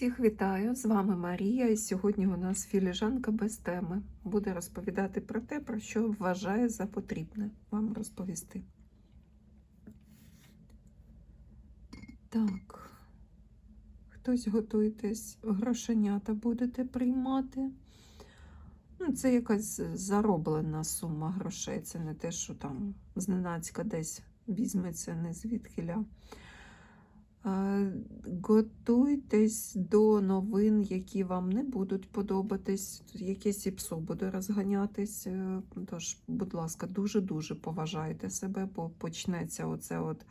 Всіх вітаю! З вами Марія, і сьогодні у нас філіжанка без теми. Буде розповідати про те, про що вважає за потрібне вам розповісти. Так, хтось готуєтесь, грошенята будете приймати. Ну, це якась зароблена сума грошей. Це не те, що там зненацька десь візьметься не звідкиля. Готуйтесь до новин, які вам не будуть подобатись, якесь іпсо буде розганятись. е, Тож, будь ласка, дуже-дуже поважайте себе, бо почнеться оце от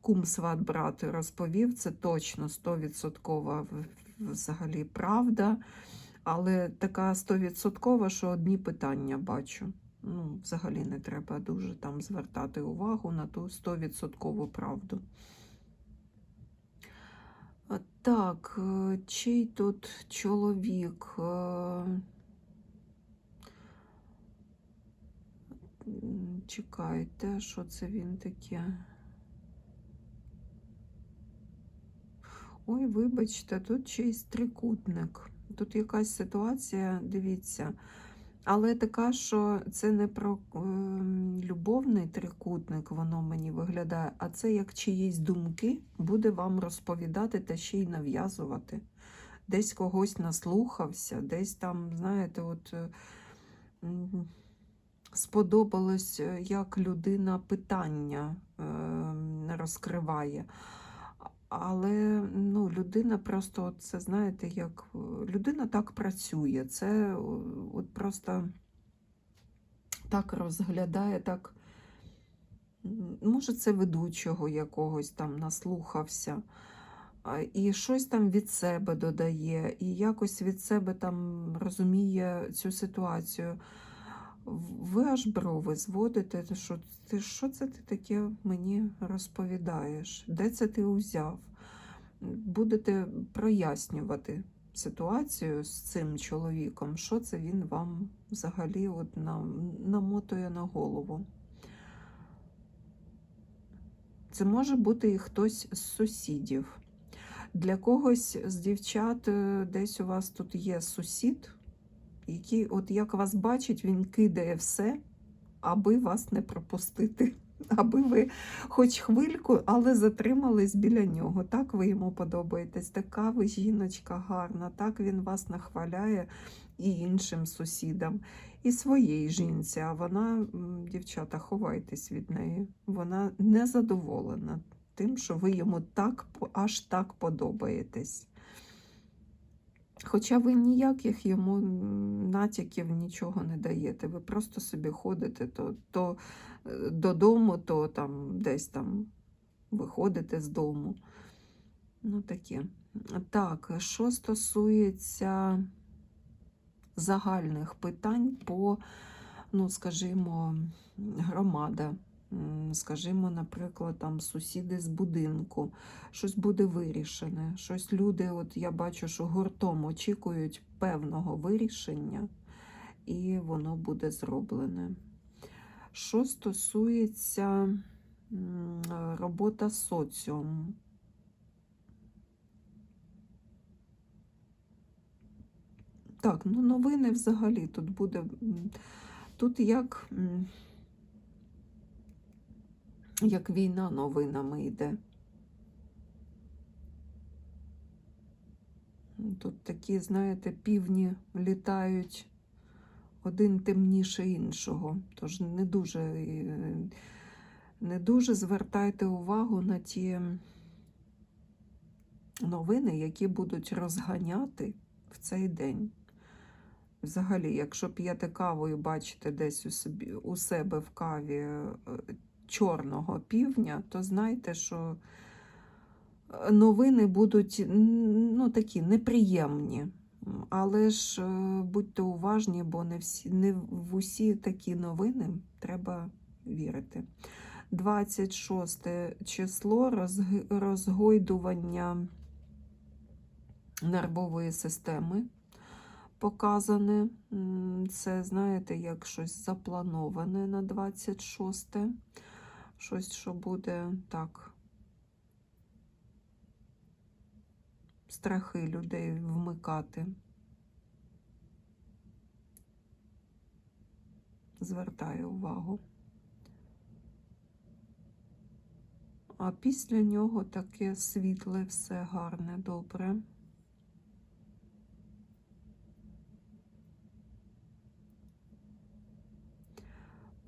кум сват брат розповів. Це точно 100% взагалі правда. Але така 100%, що одні питання бачу. Ну, взагалі не треба дуже там звертати увагу на ту 100% правду. Так, е, чий тут чоловік? Е, Чекайте, що це він таке? Ой, вибачте, тут чийсь трикутник. Тут якась ситуація, дивіться. Але така, що це не про е, любовний трикутник, воно мені виглядає, а це як чиїсь думки буде вам розповідати та ще й нав'язувати. Десь когось наслухався, десь там, знаєте, от е, сподобалось, е, як людина питання е, розкриває. Але ну, людина просто, це знаєте, як е, людина так працює. Це от просто так розглядає, так, може, це ведучого якогось там наслухався, і щось там від себе додає, і якось від себе там розуміє цю ситуацію. Ви аж брови зводите, що ти що це ти таке мені розповідаєш? Де це ти узяв? Будете прояснювати ситуацію з цим чоловіком, що це він вам взагалі от нам, намотує на голову. Це може бути і хтось з сусідів. Для когось з дівчат е, десь у вас тут є сусід, який, от як вас бачить, він кидає все, аби вас не пропустити. Аби ви хоч хвильку, але затримались біля нього. Так ви йому подобаєтесь. Така ви жіночка гарна, так він вас нахваляє і іншим сусідам, і своїй жінці. А вона, дівчата, ховайтесь від неї. Вона не задоволена тим, що ви йому так аж так подобаєтесь. Хоча ви ніяких йому натяків нічого не даєте. Ви просто собі ходите то, то е, додому, то там десь там виходите з дому. Ну таке. Так, що стосується загальних питань по, ну, скажімо, громада. Скажімо, наприклад, там сусіди з будинку, щось буде вирішене. Щось люди, от я бачу, що гуртом очікують певного вирішення, і воно буде зроблене. Що стосується робота з соціумом. Так, ну новини взагалі тут буде. Тут як, як війна новинами йде. Тут такі, знаєте, півні літають один темніше іншого. Тож не дуже, е, не дуже звертайте увагу на ті новини, які будуть розганяти в цей день. Взагалі, якщо п'єте каву і бачите десь у, себе в каві е, чорного півня, то знайте, що е, новини будуть ну, такі неприємні. Але ж е, будьте уважні, бо не, всі, не в усі такі новини треба вірити. 26 число розгойдування нервової системи показане. Це, знаєте, як щось заплановане на 26. Щось, що буде так страхи людей вмикати. Звертаю увагу. А після нього таке світле, все гарне, добре.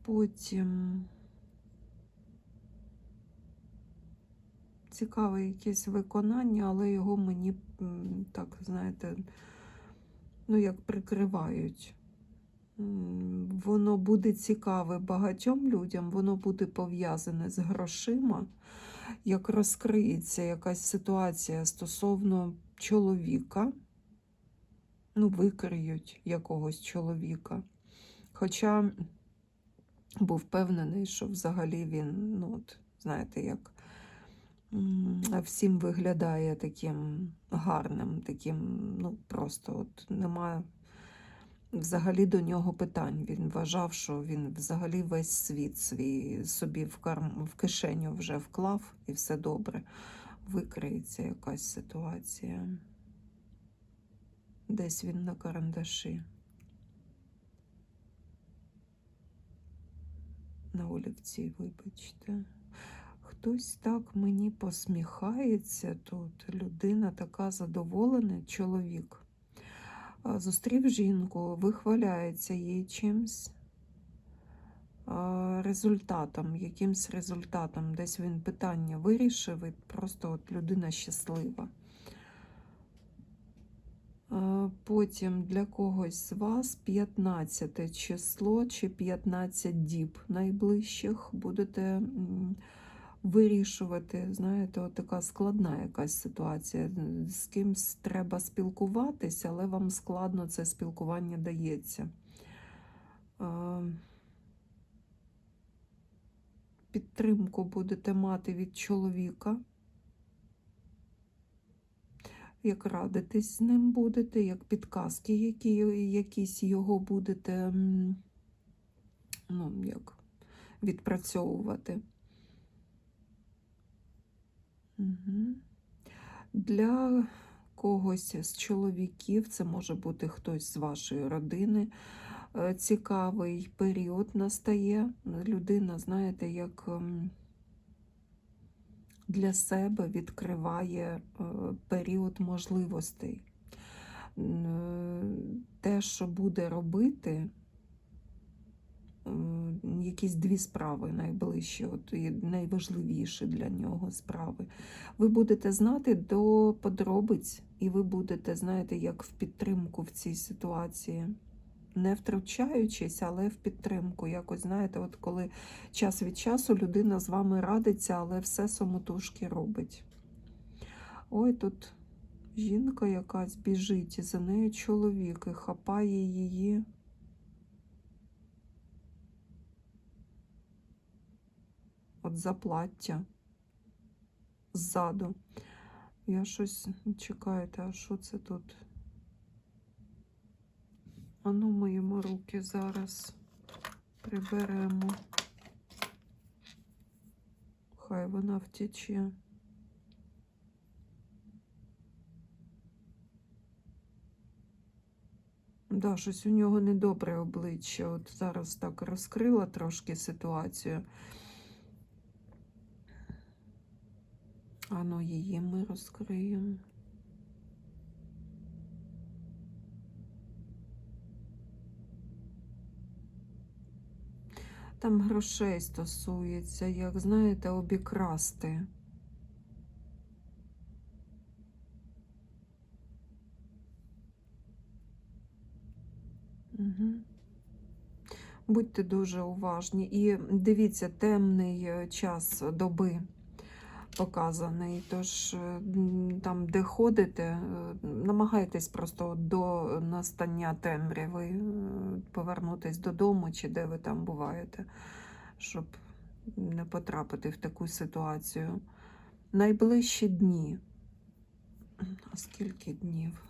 Потім цікаве якесь виконання, але його мені так, знаєте, ну як прикривають. Воно буде цікаве багатьом людям, воно буде пов'язане з грошима. Як розкриється якась ситуація стосовно чоловіка, ну, викриють якогось чоловіка. Хоча був впевнений, що взагалі він, ну, от, знаєте, як всім виглядає таким гарним, таким, ну, просто от немає взагалі до нього питань. Він вважав, що він взагалі весь світ свій собі в, карм... в кишеню вже вклав і все добре. Викриється якась ситуація. Десь він на карандаші. На олівці, вибачте. Хтось так мені посміхається тут. Людина така задоволена, чоловік. Зустрів жінку, вихваляється їй чимсь результатом, якимсь результатом. Десь він питання вирішив, і просто от людина щаслива. Потім для когось з вас 15 число чи 15 діб найближчих будете вирішувати. Знаєте, от така складна якась ситуація. З кимсь треба спілкуватися, але вам складно це спілкування дається. Підтримку будете мати від чоловіка як радитись з ним будете, як підказки, які, якісь його будете ну, як, відпрацьовувати. Для когось з чоловіків, це може бути хтось з вашої родини. е, Цікавий період настає. Людина, знаєте, як ем, для себе відкриває е, період можливостей. Е, Те, що буде робити, якісь дві справи найближчі, от і найважливіші для нього справи. Ви будете знати до подробиць, і ви будете, знаєте, як в підтримку в цій ситуації. Не втручаючись, але в підтримку. Якось, знаєте, от коли час від часу людина з вами радиться, але все самотужки робить. Ой, тут жінка якась біжить, і за нею чоловік і хапає її. От заплаття ззаду. Я щось чекайте, а що це тут? Ану, моємо руки зараз приберемо. Хай вона втече. Да, щось у нього недобре обличчя. От зараз так розкрила трошки ситуацію. Ану, її ми розкриємо. Там грошей стосується, як знаєте, обікрасти. Угу. Будьте дуже уважні. І дивіться, темний е, час доби показаний. Тож е, там, де ходите, е, намагайтесь просто до настання темряви е, повернутись додому, чи де ви там буваєте, щоб не потрапити в таку ситуацію. Найближчі дні. А скільки днів?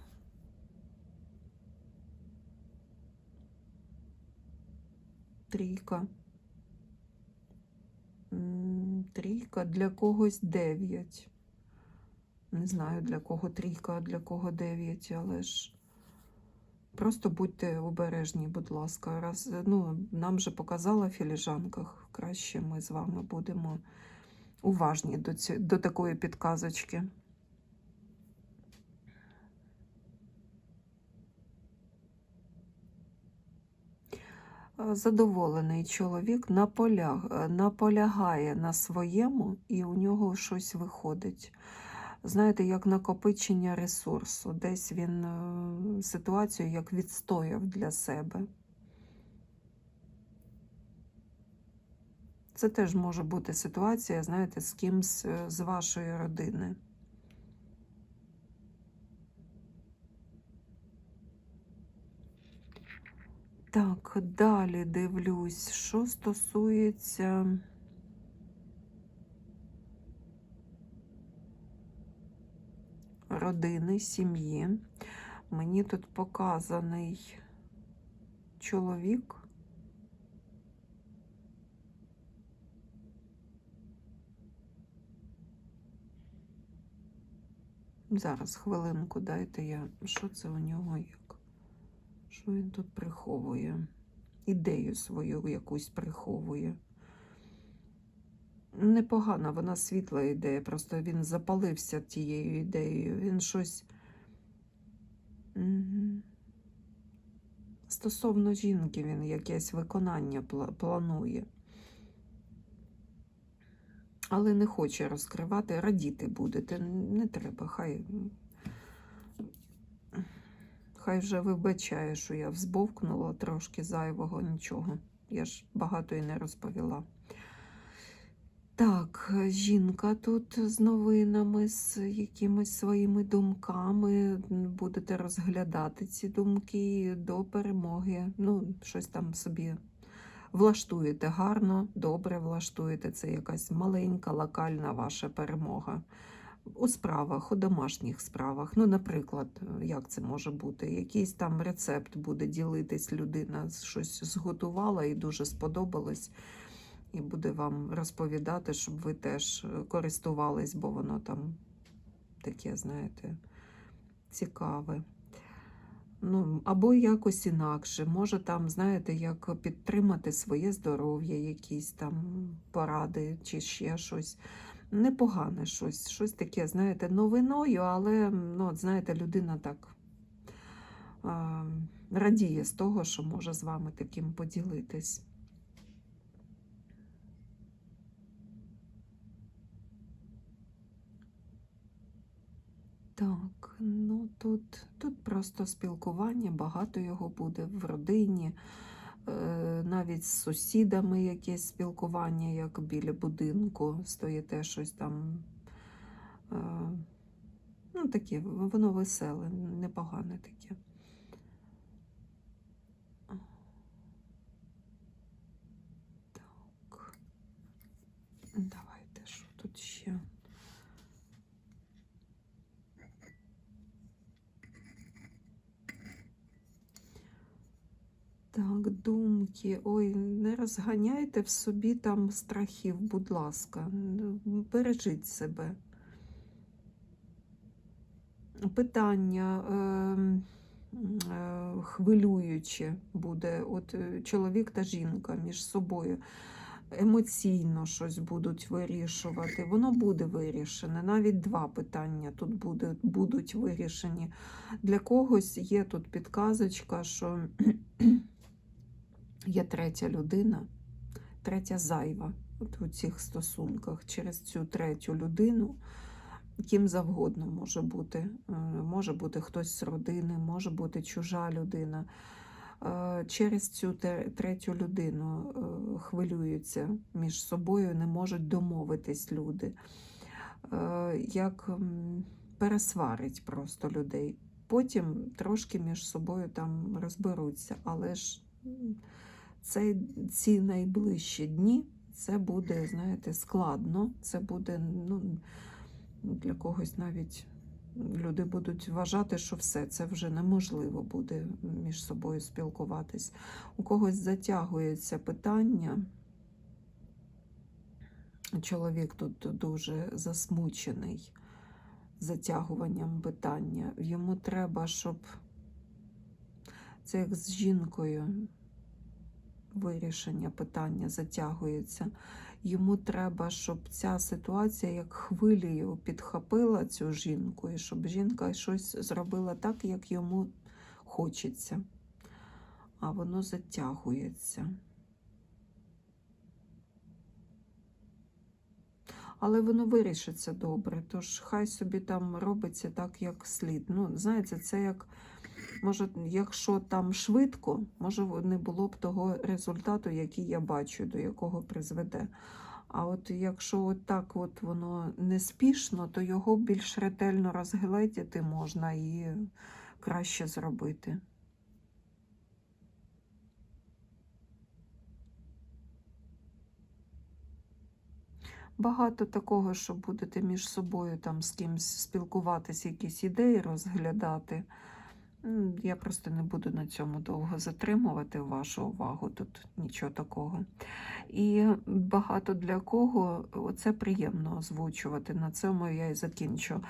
Трійка. Трійка для когось дев'ять. Не знаю, для кого трійка, а для кого дев'ять, але ж просто будьте обережні, будь ласка. Раз, ну, нам же показала в філіжанках, краще ми з вами будемо уважні до, ці, до такої підказочки. Е, Задоволений чоловік наполяг, наполягає на своєму, і у нього щось виходить. Знаєте, як накопичення ресурсу. Десь він е, ситуацію як відстояв для себе. Це теж може бути ситуація, знаєте, з кимсь е, з вашої родини. Так, далі дивлюсь, що стосується. Родини, сім'ї. Мені тут показаний чоловік. Зараз хвилинку дайте я. Що це у нього як? Що він тут приховує? Ідею свою якусь приховує. Непогана, вона світла ідея, просто він запалився тією ідеєю. Він щось. Стосовно жінки, він якесь виконання планує. Але не хоче розкривати, радіти будете. Не треба, хай. Хай вже вибачає, що я взбовкнула трошки зайвого, нічого. Я ж багато і не розповіла. Так, жінка тут з новинами, з якимись своїми думками. Будете розглядати ці думки до перемоги. Ну, щось там собі влаштуєте гарно, добре влаштуєте. Це якась маленька локальна ваша перемога. У справах, у домашніх справах. Ну, наприклад, як це може бути? Якийсь там рецепт буде ділитись людина, щось зготувала і дуже сподобалось і буде вам розповідати, щоб ви теж е, користувались, бо воно там таке, знаєте, цікаве. Ну, або якось інакше. Може там, знаєте, як підтримати своє здоров'я, якісь там поради чи ще щось. Непогане щось, щось таке, знаєте, новиною, але, ну, от, знаєте, людина так радіє з того, що може з вами таким поділитись. Так, ну тут, тут просто спілкування, багато його буде в родині, навіть з сусідами якесь спілкування, як біля будинку, стоїте щось там. е, Ну, таке, воно веселе, непогане таке. Так. Давайте, що тут ще? Так, думки. Ой, не розганяйте в собі там страхів, будь ласка, бережіть себе. Питання е, е, хвилююче буде. От е, чоловік та жінка між собою емоційно щось будуть вирішувати. Воно буде вирішене. Навіть два питання тут буде, будуть вирішені. Для когось є тут підказочка, що є третя людина, третя зайва от у цих стосунках. Через цю третю людину, ким завгодно може бути. Е, Може бути хтось з родини, може бути чужа людина. Е, Через цю третю людину е, хвилюються між собою, не можуть домовитись люди. Як пересварить просто людей. Потім трошки між собою там розберуться, але ж це, ці найближчі дні це буде, знаєте, складно. Це буде ну, для когось навіть люди будуть вважати, що все це вже неможливо буде між собою спілкуватись. У когось затягується питання. Чоловік тут дуже засмучений. затягуванням питання. Йому треба, щоб це як з жінкою вирішення питання затягується. Йому треба, щоб ця ситуація як хвилею підхопила цю жінку, і щоб жінка щось зробила так, як йому хочеться. А воно затягується. Але воно вирішиться добре, тож хай собі там робиться так, як слід. Ну, знаєте, це як, може, якщо там швидко, може не було б того результату, який я бачу, до якого призведе. А от якщо от так от воно неспішно, то його більш ретельно розгледіти можна і краще зробити. Багато такого, що будете між собою там з кимось спілкуватися, якісь ідеї розглядати. Я просто не буду на цьому довго затримувати вашу увагу, тут нічого такого. І багато для кого це приємно озвучувати. На цьому я і закінчу.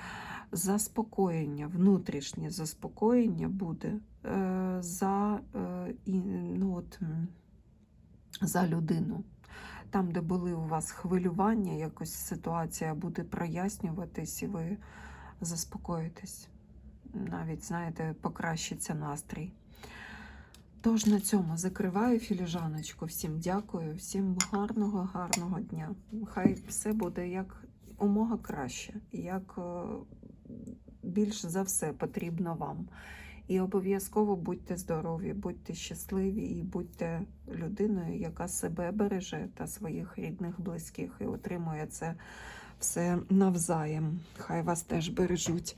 Заспокоєння, внутрішнє заспокоєння буде е, за, е, ну, от, за людину. Там, де були у вас хвилювання, якось ситуація буде прояснюватись, і ви заспокоїтесь. Навіть, знаєте, покращиться настрій. Тож на цьому закриваю філіжаночку. Всім дякую, всім гарного, гарного дня. Хай все буде як умога краще, як е, більш за все потрібно вам. І обов'язково будьте здорові, будьте щасливі і будьте людиною, яка себе береже та своїх рідних, близьких і отримує це все навзаєм. Хай вас теж бережуть.